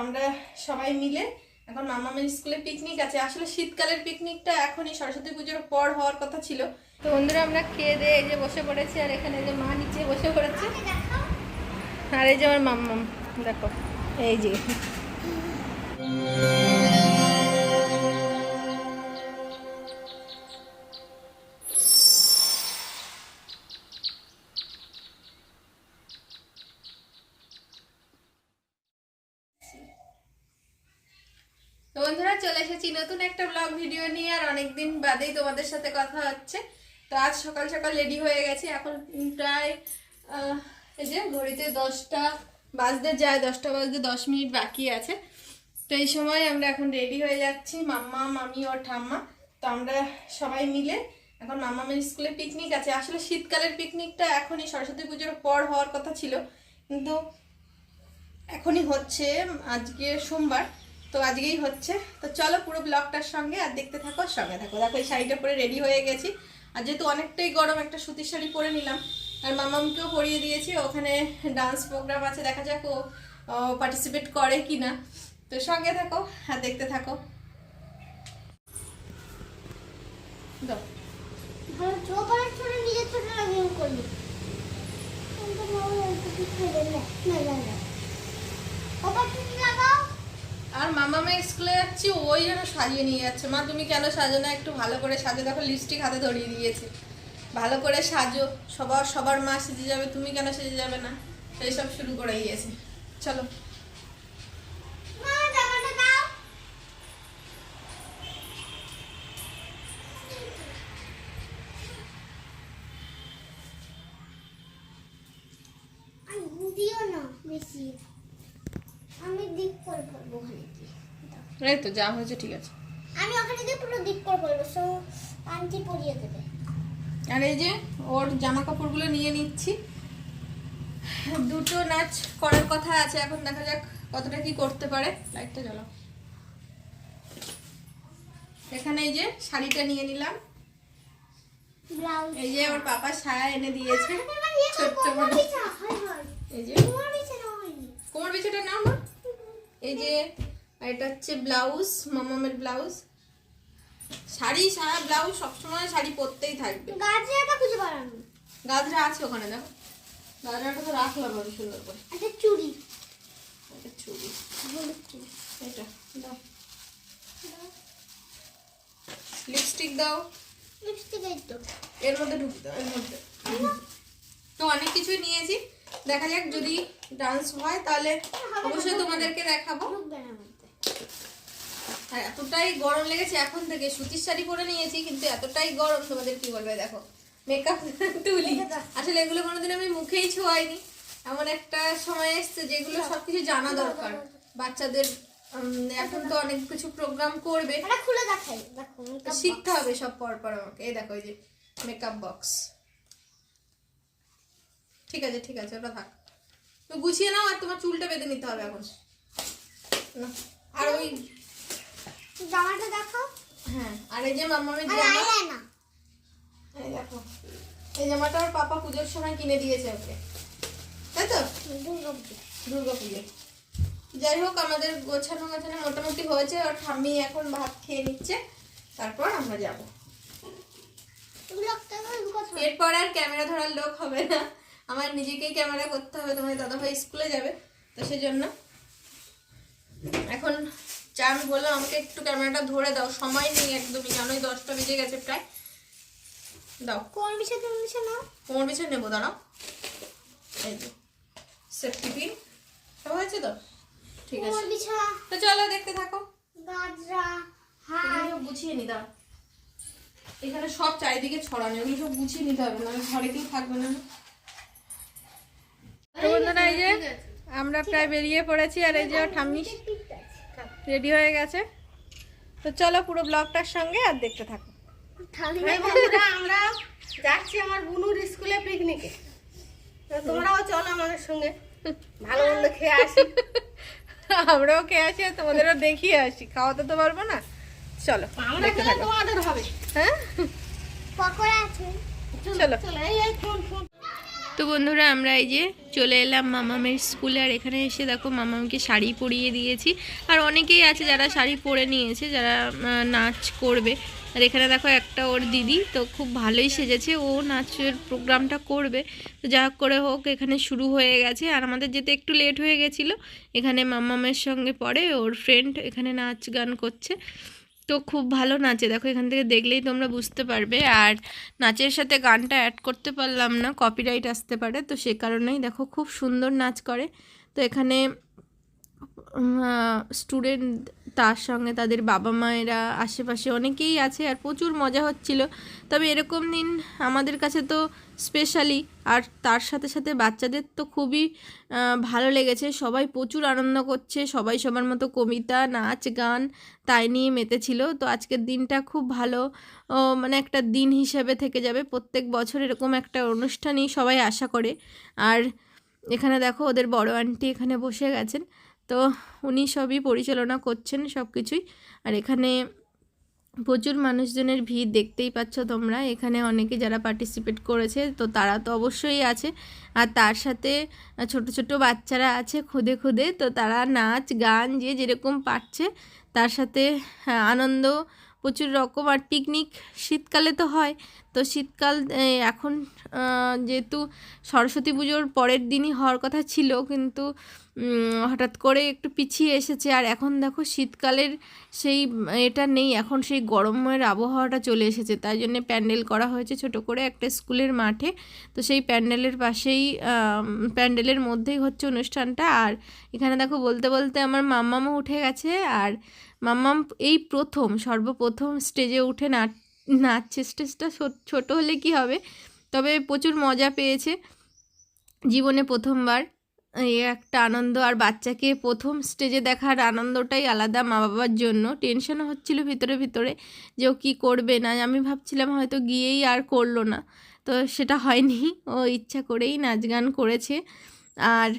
আমরা সবাই মিলে এখন মামামের স্কুলে পিকনিক আছে। আসলে শীতকালের পিকনিকটা এখনই সরস্বতী পুজোর পর হওয়ার কথা ছিল। তো বন্ধুরা, আমরা খেয়ে দিয়ে এই যে বসে পড়েছি, আর এখানে যে মা নিচে বসে পড়েছে। আর এই যে আমার মাম্মাম, দেখো, এই যে এসেছি নতুন একটা ব্লগ ভিডিও নিয়ে আর অনেকদিন বাদেই তোমাদের সাথে কথা হচ্ছে। তো আজ সকাল সকাল রেডি হয়ে গেছি। এখন প্রায় এই যে ঘড়িতে দশটা বাজতে যায়, দশটা বাজতে দশ মিনিট বাকি আছে। তো এই সময় আমরা এখন রেডি হয়ে যাচ্ছি, মাম্মা, মামি ও ঠাম্মা। তো আমরা সবাই মিলে এখন মামামের স্কুলে পিকনিক আছে। আসলে শীতকালের পিকনিকটা এখনই সরস্বতী পুজোর পর হওয়ার কথা ছিল। কিন্তু এখনই হচ্ছে, আজকে সোমবার। তো আজকেই হচ্ছে। তো চলো পুরো ব্লগটার সঙ্গে আর দেখতে থাকো সঙ্গে থাকো। দেখো, এই শাড়িটা পরে রেডি হয়ে গেছি। আর যেহেতু অনেকটাই গরম, একটা সুতির শাড়ি পরে নিলাম। আর মামামকেও পরিয়ে দিয়েছি। ওখানে ডান্স প্রোগ্রাম আছে, দেখা যাক ও পার্টিসিপেট করে কি না তো সঙ্গে থাকো আর দেখতে থাকো। না। না না না মামা আর মামামের স্কুলে যাচ্ছি, ওই যেন সাজিয়ে নিয়ে যাচ্ছে। মা, তুমি কেন সাজো না? একটু ভালো করে সাজো। দেখো লিপস্টিক হাতে ধরিয়ে দিয়েছে। ভালো করে সাজো। সবার সবার মা সেজে যাবে, তুমি কেন সেজে যাবে না? সেই সব শুরু করে দিয়েছে চলো। আর না বেশি আমি দিক করে পড়ব ওখানে এই তো যা হয়েছে ঠিক আছে। আমি ওখানে গিয়ে পুরো দিক করে পড়ব সো আন্টি পরিয়ে দেবে। আর এই যে ওর জামা কাপড়গুলো নিয়ে নিচ্ছি। দুটো নাচ করার কথা আছে এখন দেখা যাক কতটা কি করতে পারে। লাইটটা জ্বালাও। এখানে এই যে শাড়িটা নিয়ে নিলাম। এই যে আমার পাপা সায়া এনে দিয়েছে। ছোট্ট হয় হয়। এই যে। কোমর বিছাটা নাও না? এই যে এটা হচ্ছে ব্লাউজ মামামের ব্লাউজ। শাড়ি সায়া ব্লাউজ সবসময় শাড়ি পরতেই থাকবে। গাজরাটা খুঁজে বাড়ানো। গাজরা আছে ওখানে দেখো। গাজরাটা তো রাখলাম আমি সুন্দর করে। একটা চুড়ি। এটা চুড়ি। এটা দাও। লিপস্টিক দাও। লিপস্টিক এই তো। এর মধ্যে ঢুকি এর মধ্যে। তো অনেক কিছুই নিয়েছি। দেখা যাক যদি ডান্স হয় তাহলে অবশ্যই তোমাদেরকে দেখাবো। আর এতটাই গরম লেগেছে এখন থেকে সুতির শাড়ি পরে নিয়েছি কিন্তু এতটাই গরম তোমাদের কি বলবে দেখো। মেকআপ তুলি। আসলে এগুলো কোনোদিন আমি মুখেই ছোঁয়াইনি। এমন একটা সময় এসছে যেগুলো সবকিছু জানা দরকার। বাচ্চাদের এখন তো অনেক কিছু প্রোগ্রাম করবে। খুলে দেখাই শিখতে হবে সব পর পর আমাকে। এই দেখো এই যে মেকআপ বক্স ঠিক আছে ঠিক আছে ওটা থাক। তো গুছিয়ে নাও আর তোমার চুলটা বেঁধে নিতে হবে এখন। আর ওই জামাটা দেখাও। হ্যাঁ আর এই যে মামামের আর জামা। এই দেখো এই জামাটা ওর পাপা পুজোর সময় কিনে দিয়েছে ওকে। তাই তো? দুর্গা পুজো যাই হোক আমাদের গোছানো গোছানো মোটামুটি হয়েছে। আর ঠাম্মি এখন ভাত খেয়ে নিচ্ছে। তারপর আমরা যাব। এরপর আর ক্যামেরা ধরার লোক হবে না। আমার নিজেকেই ক্যামেরা করতে হবে তোমার দাদাভাই স্কুলে যাবে তো সেজন্য। এখন যা আমি বললাম আমাকে একটু ক্যামেরাটা ধরে দাও সময় নেই একদমই জানোই দশটা বেজে গেছে প্রায়। দাও। কোন বিষয় তুমি বিষয় নাও? কোমর পিছনে নেব দাঁড়াও। এই যে সেফটি পিন সব হয়েছে তো? ঠিক আছে। বিছা তো চলো দেখতে থাকো। গাজরা সব গুছিয়ে নি দাও এখানে সব চারিদিকে ছড়ানো এগুলো সব গুছিয়ে নিতে হবে না ঘরে কেউ থাকবে না। বন্ধুরা এই যে আমরা প্রায় বেরিয়ে পড়েছি আর এই যে ঠাম্মি রেডি হয়ে গেছে। তো চলো পুরো ব্লগটার সঙ্গে আর দেখতে থাকো। আমরা যাচ্ছি আমার বুনুর স্কুলে পিকনিকে তোমরাও চলো আমাদের সঙ্গে। ভালো মন্দ খেয়ে আসি। আমরাও খেয়ে আসি আর তোমাদেরও দেখিয়ে আসি। খাওয়াতে তো পারব না। চলো আমরা তোমাদের হবে। হ্যাঁ? পকোড়া আছে। চলো। চলো এই ফোন ফোন তো বন্ধুরা, আমরা এই যে চলে এলাম মামামের স্কুলে, আর এখানে এসে দেখো মামামকে শাড়ি পরিয়ে দিয়েছি। আর অনেকেই আছে যারা শাড়ি পরে নিয়েছে, যারা নাচ করবে। আর এখানে দেখো একটা ওর দিদি, তো খুব ভালোই সেজেছে। ও নাচের প্রোগ্রামটা করবে। তো যা করে হোক, এখানে শুরু হয়ে গেছে। আর আমাদের যেতে একটু লেট হয়ে গেছিল। এখানে মামামের সঙ্গে পড়ে ওর ফ্রেন্ড এখানে নাচ গান করছে। তো খুব ভালো নাচে। দেখো, এখান থেকে দেখলেই তোমরা বুঝতে পারবে। আর নাচের সাথে গানটা অ্যাড করতে পারলাম না কপিরাইট আসতে পারে। তো সে কারণেই দেখো, খুব সুন্দর নাচ করে। তো এখানে স্টুডেন্ট তার সঙ্গে তাদের বাবা মায়েরা আশেপাশে অনেকেই আছে আর প্রচুর মজা হচ্ছিল। তবে এরকম দিন আমাদের কাছে তো স্পেশালি আর তার সাথে সাথে বাচ্চাদের তো খুবই ভালো লেগেছে। সবাই প্রচুর আনন্দ করছে, সবাই সবার মতো কবিতা, নাচ, গান তাই নিয়ে মেতেছিল। তো আজকের দিনটা খুব ভালো মানে একটা দিন হিসেবে থেকে যাবে। প্রত্যেক বছর এরকম একটা অনুষ্ঠানই সবাই আশা করে। আর এখানে দেখো, ওদের বড় আন্টি এখানে বসে গেছেন। তো উনি সবই পরিচালনা করছেন সব কিছুই আর এখানে প্রচুর মানুষজনের ভিড় দেখতেই পাচ্ছ তোমরা। এখানে অনেকে যারা পার্টিসিপেট করেছে, তো তারা তো অবশ্যই আছে। আর তার সাথে ছোট ছোট বাচ্চারা আছে খুদে খুদে, তো তারা নাচ, গান, যে যেরকম পারছে, তার সাথে আনন্দ প্রচুর রকম আর পিকনিক শীতকালে তো হয়। তো শীতকাল এখন যেহেতু সরস্বতী পুজোর পরের দিনই হওয়ার কথা ছিল, কিন্তু হঠাৎ করে একটু পিছিয়ে এসেছে। আর এখন দেখো শীতকালের সেই, এটা নেই, এখন সেই গরমের আবহাওয়াটা চলে এসেছে। তাই জন্য প্যান্ডেল করা হয়েছে ছোট করে একটা স্কুলের মাঠে। তো সেই প্যান্ডেলের পাশেই প্যান্ডেলের মধ্যেই হচ্ছে অনুষ্ঠানটা। আর এখানে দেখো বলতে বলতে আমার মাম্মামও উঠে গেছে। আর মাম্মাম এই প্রথম, সর্বপ্রথম স্টেজে উঠে নাচ, নাচছে। স্টেজটা ছোট হলে কি হবে? তবে প্রচুর মজা পেয়েছে। জীবনে প্রথমবার এই একটা আনন্দ, আর বাচ্চাকে প্রথম স্টেজে দেখার আনন্দটাই আলাদা মা বাবার জন্য টেনশনও হচ্ছিল ভিতরে ভিতরে যে ও কী করবে না। আমি ভাবছিলাম হয়তো গিয়েই আর করল না। তো সেটা হয়নি। ও ইচ্ছা করেই নাচ গান করেছে। আর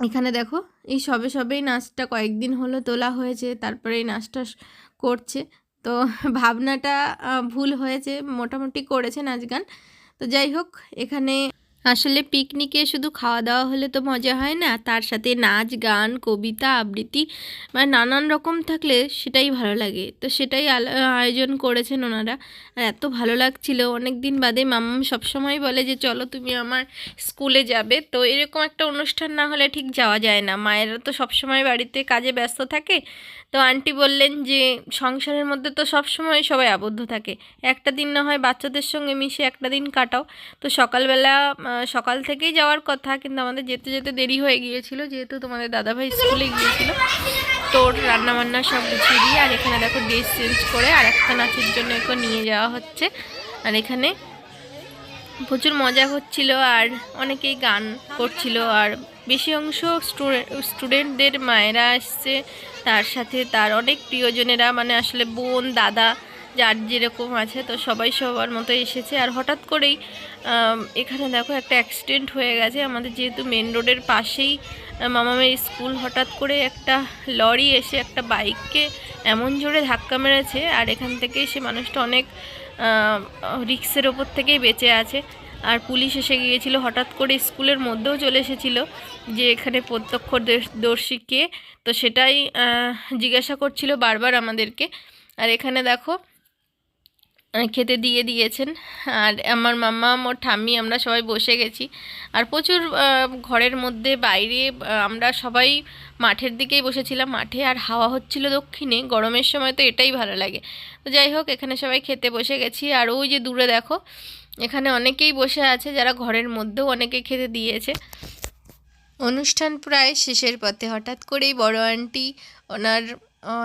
এখানে দেখো, এই সবে সবেই নাচটা কয়েকদিন হলো তোলা হয়েছে, তারপরে এই নাচটা করছে। তো ভাবনাটা ভুল হয়েছে, মোটামুটি করেছে নাচ গান তো যাই হোক, এখানে আসলে পিকনিকে শুধু খাওয়া দাওয়া হলে তো মজা হয় না, তার সাথে নাচ, গান, কবিতা, আবৃত্তি মানে নানান রকম থাকলে সেটাই ভালো লাগে। তো সেটাই আয়োজন করেছেন ওনারা। আর এত ভালো লাগছিল। অনেক দিন বাদে মাম্মাম সবসময় বলে যে, চলো তুমি আমার স্কুলে যাবে। তো এরকম একটা অনুষ্ঠান না হলে ঠিক যাওয়া যায় না। মায়েরা তো সবসময় বাড়িতে কাজে ব্যস্ত থাকে। তো আন্টি বললেন যে, সংসারের মধ্যে তো সবসময় সবাই আবদ্ধ থাকে। একটা দিন না হয় বাচ্চাদের সঙ্গে মিশে একটা দিন কাটাও। তো সকালবেলা সকাল থেকেই যাওয়ার কথা, কিন্তু আমাদের যেতে যেতে দেরি হয়ে গিয়েছিল, যেহেতু তোমাদের দাদাভাই স্কুলে গিয়েছিল। তো রান্নাবান্না সব গুছিয়ে দিয়ে, আর এখানে দেখো ড্রেস চেঞ্জ করে আর একটা নাচের জন্য একে নিয়ে যাওয়া হচ্ছে। আর এখানে প্রচুর মজা হচ্ছিল আর অনেকেই গান করছিল আর বেশি অংশ স্টুডেন্টদের মায়েরা আসছে, তার সাথে তার অনেক প্রিয়জনেরা মানে আসলে বোন, দাদা যার যেরকম আছে, তো সবাই সবার মতো এসেছে। আর হঠাৎ করেই এখানে দেখো একটা অ্যাক্সিডেন্ট হয়ে গেছে। আমাদের যেহেতু মেন রোডের পাশেই মামামের স্কুল, হঠাৎ করে একটা লরি এসে একটা বাইককে এমন জোরে ধাক্কা মেরেছে, আর এখান থেকে সে মানুষটা অনেক রিক্সের ওপর থেকেই বেঁচে আছে। আর পুলিশ এসে গিয়েছিল, হঠাৎ করে স্কুলের মধ্যেও চলে এসেছিল যে এখানে প্রত্যক্ষদর্শী কে। তো সেটাই জিজ্ঞাসা করছিল বারবার আমাদেরকে। আর এখানে দেখো খেতে দিয়ে দিয়েছেন। আর আমার মাম্মা ওর ঠাম্মি, আমরা সবাই বসে গেছি। আর প্রচুর ঘরের মধ্যে, বাইরে আমরা সবাই মাঠের দিকেই বসেছিলাম মাঠে। আর হাওয়া হচ্ছিল দক্ষিণে, গরমের সময় তো এটাই ভালো লাগে। তো যাই হোক, এখানে সবাই খেতে বসে গেছি। আর ওই যে দূরে দেখো, এখানে অনেকেই বসে আছে যারা ঘরের মধ্যেও অনেকে খেতে দিয়েছে। অনুষ্ঠান প্রায় শেষের পথে। হঠাৎ করেই বড় আন্টি ওনার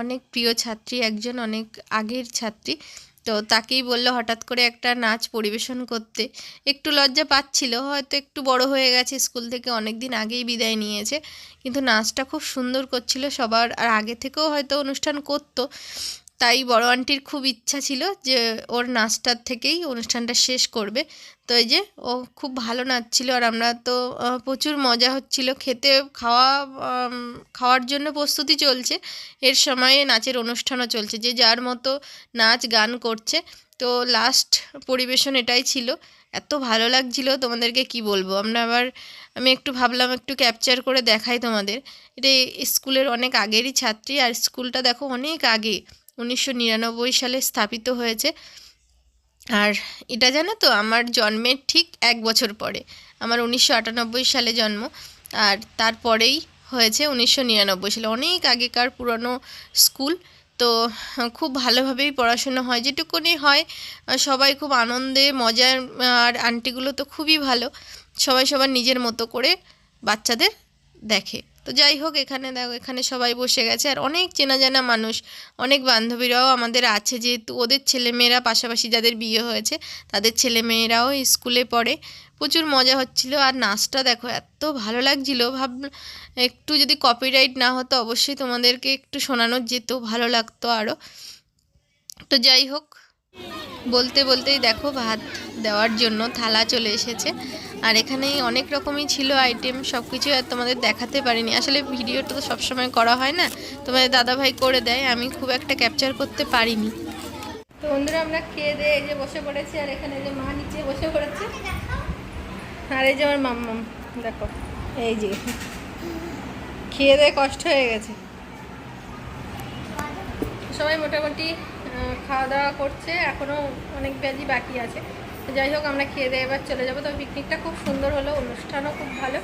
অনেক প্রিয় ছাত্রী, একজন অনেক আগের ছাত্রী। তো তাকেই বলল হঠাৎ করে একটা নাচ পরিবেশন করতে। একটু লজ্জা পাচ্ছিল, হয়তো একটু বড় হয়ে গেছে, স্কুল থেকে অনেক দিন আগেই বিদায় নিয়েছে। কিন্তু নাচটা খুব সুন্দর করছিল সবার, আর আগে থেকেও হয়তো অনুষ্ঠান করতো। তাই বড় আন্টির খুব ইচ্ছা ছিল যে ওর নাচটার থেকেই অনুষ্ঠানটা শেষ করবে। তো এই যে ও খুব ভালো নাচছিল আর আমরা তো প্রচুর মজা হচ্ছিল। খেতে, খাওয়া খাওয়ার জন্য প্রস্তুতি চলছে। এর সময়ে নাচের অনুষ্ঠানও চলছে। যে যার মতো নাচ, গান করছে। তো লাস্ট পরিবেশন এটাই ছিল। এত ভালো লাগছিল তোমাদেরকে কি বলব? আমরা আবার, আমি একটু ভাবলাম একটু ক্যাপচার করে দেখাই তোমাদের। এটা স্কুলের অনেক আগেরই ছাত্রী আর স্কুলটা দেখো অনেক আগে। উনিশশো নিরানব্বই সালে স্থাপিত হয়েছে। আর এটা জানো তো, আমার জন্মের ঠিক এক বছর পরে। আমার উনিশশো আটানব্বই সালে জন্ম। আর তারপরেই হয়েছে উনিশশো নিরানব্বই সালে। অনেক আগেকার পুরনো স্কুল। তো খুব ভালোভাবেই পড়াশুনো হয়, যেটুকুনি হয় সবাই খুব আনন্দে, মজার, আর আন্টিগুলো তো খুবই ভালো। সবাই সবার নিজের মতো করে বাচ্চাদের দেখে। তো যাই হোক, এখানে দেখো, এখানে সবাই বসে গেছে। আর অনেক চেনা জানা মানুষ, অনেক বান্ধবীরাও আমাদের আছে, যেহেতু ওদের ছেলেমেয়েরা পাশাপাশি যাদের বিয়ে হয়েছে, তাদের ছেলেমেয়েরাও স্কুলে পড়ে। প্রচুর মজা হচ্ছিল। আর নাচটা দেখো, এত ভালো লাগছিল। ভাব, একটু যদি কপিরাইট না হতো, অবশ্যই তোমাদেরকে একটু শোনানো যেত ভালো লাগতো আরও তো যাই হোক, বলতে বলতেই দেখো, ভাত দেওয়ার জন্য থালা চলে এসেছে। আর এখানে অনেক রকমই ছিল আইটেম সব কিছু আর তোমাদের দেখাতে পারিনি। আসলে ভিডিওটা তো সবসময় করা হয় না, তোমাদের দাদাভাই করে দেয়, আমি খুব একটা ক্যাপচার করতে পারিনি। তো বন্ধুরা, আমরা খেয়ে দিয়ে এই যে বসে পড়েছি, আর এখানে যে মা নিচে বসে পড়েছে। আর এই যে আমার মাম্মাম, দেখো, এই যে। খেয়ে দিয়ে কষ্ট হয়ে গেছে। সবাই মোটামুটি খাওয়া দাওয়া করছে এখনও অনেক ব্যাজি বাকি আছে। যাই হোক আমরা খেয়ে দিয়ে এবার চলে যাব। তবে পিকনিকটা খুব সুন্দর হলো অনুষ্ঠানও খুব ভালো।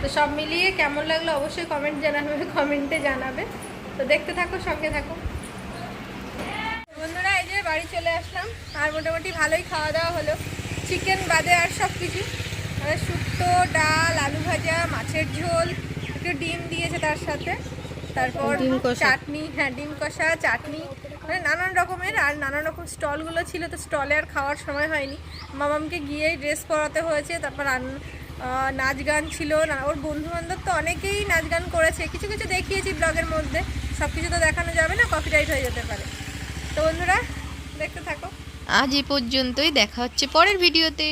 তো সব মিলিয়ে কেমন লাগল অবশ্যই কমেন্ট জানাবে কমেন্টে জানাবে। তো দেখতে থাকো সঙ্গে থাকো। বন্ধুরা এই যে বাড়ি চলে আসলাম। আর মোটামুটি ভালোই খাওয়া দাওয়া হলো। চিকেন বাদে আর সব কিছু। মানে শুক্তো ডাল আলু ভাজা মাছের ঝোল একটু ডিম দিয়েছে তার সাথে। তারপর চাটনি হ্যাঁ ডিম কষা চাটনি। মানে নানান রকমের আর নানান রকম স্টলগুলো ছিল, তো স্টলে আর খাওয়ার সময় হয়নি। মামামকে গিয়েই ড্রেস পরাতে হয়েছে, তারপর নাচ গান ছিল। না, ওর বন্ধু বান্ধব তো অনেকেই নাচ গান করেছে। কিছু কিছু দেখিয়েছি ব্লগের মধ্যে সব কিছু তো দেখানো যাবে না কপিরাইট হয়ে যেতে পারে। তো বন্ধুরা, দেখতে থাকো। আজ এ পর্যন্তই, দেখা হচ্ছে পরের ভিডিওতে।